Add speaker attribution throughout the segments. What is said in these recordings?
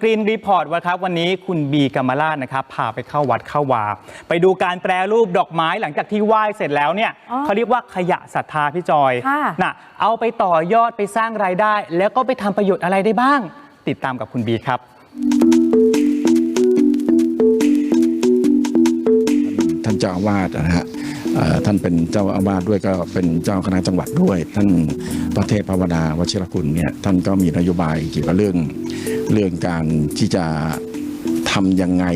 Speaker 1: กรีนรีพอร์ตวันครับวันนี้คุณบีกรรมราชนะครับพาไปเข้าวัดเข้าวา ไปดูการแปรรูปดอกไม้หลังจากที่ไหว้เสร็จแล้วเนี่ย
Speaker 2: อ๋อ
Speaker 1: เขาเรียกว่าขยะศรัทธาพี่จอย
Speaker 2: ค่ะ
Speaker 1: น่ะเอาไปต่อยอดไปสร้างรายได้ แล้วก็ไปทำประโยชน์อะไรได้บ้าง ติดตามกับคุณบีครับ
Speaker 3: ท่านเจ้าอาวาสนะฮะเอ่อ ท่านเป็นเจ้าอาวาสด้วยก็เป็นเจ้าคณะจังหวัดด้วย ท่านประเทศภาวนาวชิรคุณเนี่ยท่านก็มีนโยบายเกี่ยวกับเรื่องเรื่องการที่จะทำยังไง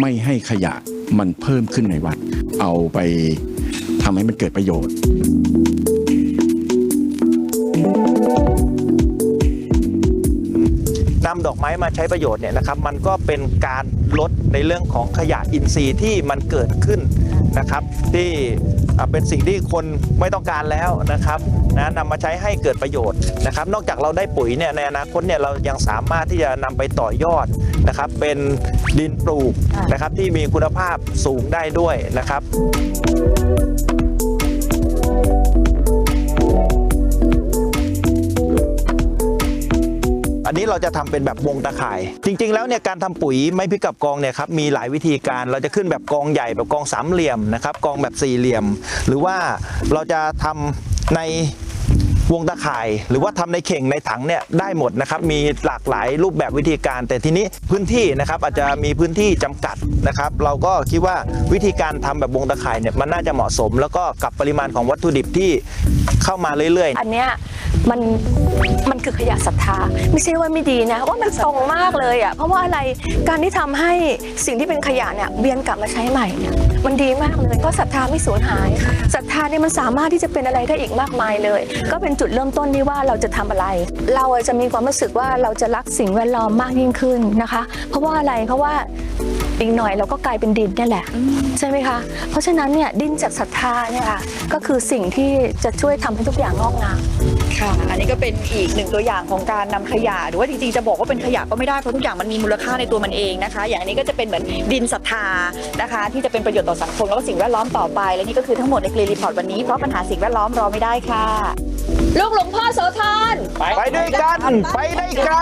Speaker 3: ไม่ให้ขยะมันเพิ่มขึ้นในวัด เอาไปทำให้มันเกิดประโยชน์
Speaker 4: นำดอกไม้มาใช้ประโยชน์เนี่ยนะครับมันก็เป็นการลดในเรื่องของขยะอินทรีย์ที่มันเกิดขึ้นนะครับ ที่เป็นสิ่งที่คนไม่ต้องการแล้วนะครับนะนำมาใช้ให้เกิดประโยชน์นะครับ นอกจากเราได้ปุ๋ยเนี่ยในอนาคตเนี่ยเรายังสามารถที่จะนำไปต่อยอดนะครับเป็นดินปลูกนะครับที่มีคุณภาพสูงได้ด้วยนะครับ เราจะทำเป็นแบบวงตะข่าย จริง ๆ แล้วเนี่ยการทำปุ๋ยไม้พริกกับกองเนี่ยครับมีหลายวิธีการเราจะขึ้นแบบกองใหญ่แบบกองสามเหลี่ยมนะครับกองแบบสี่เหลี่ยม หรือว่าเราจะทำในวงตะข่าย หรือว่าทำในเข่งในถังเนี่ยได้หมดนะครับมีหลากหลายรูปแบบวิธีการ แต่ทีนี้พื้นที่นะครับอาจจะมีพื้นที่จำกัดนะครับเราก็คิดว่าวิธีการทำแบบวงตะข่ายเนี่ยมันน่าจะเหมาะสม แล้วก็กับปริมาณของวัตถุดิบที่เข้ามาเรื่อยๆ
Speaker 5: อันเนี้ยมัน มันคือขยะศรัทธา ไม่ใช่ว่าไม่ดีนะ ว่ามันตรงมากเลยอะเพราะว่าอะไรการที่ทำให้สิ่งที่เป็นขยะเนี่ยเวียนกลับมาใช้ใหม่เนี่ยมันดีมากเลยเพราะศรัทธาไม่สูญหายศรัทธาเนี่ยมันสามารถที่จะเป็นอะไรได้อีกมากมายเลย ก็เป็นจุดเริ่มต้นที่ว่าเราจะทำอะไร เราจะมีความรู้สึกว่าเราจะรักสิ่งแวดล้อมมากยิ่งขึ้นนะคะ เพราะว่าอะไรเพราะว่าอีกหน่อยเราก็กลายเป็นดินนี่แหละใช่ไหมคะ เพราะฉะนั้นเนี่ยดินจากศรัทธาเนี่ยค่ะก็คือสิ่งที่จะช่วยทำให้ทุกอย่างงอกงาม
Speaker 2: ค่ะ อันนี้ก็เป็นอีกหนึ่งตัวอย่างของการนำขยะ หรือว่าจริงๆจะบอกว่าเป็นขยะก็ไม่ได้เพราะทุกอย่างมันมีมูลค่าในตัวมันเองนะคะ อย่างอันนี้ก็จะเป็นเหมือนดินศรัทธานะคะ ที่จะเป็นประโยชน์ต่อสังคมแล้วก็สิ่งแวดล้อมต่อไป และนี่ก็คือทั้งหมดในกรีรีพอร์ตวันนี้เพราะปัญหาสิ่งแวดล้อมรอไม่ได้ค่ะ ลูกหลวงพ่อโสธร
Speaker 4: ไปด้วยกันไปได้ไกล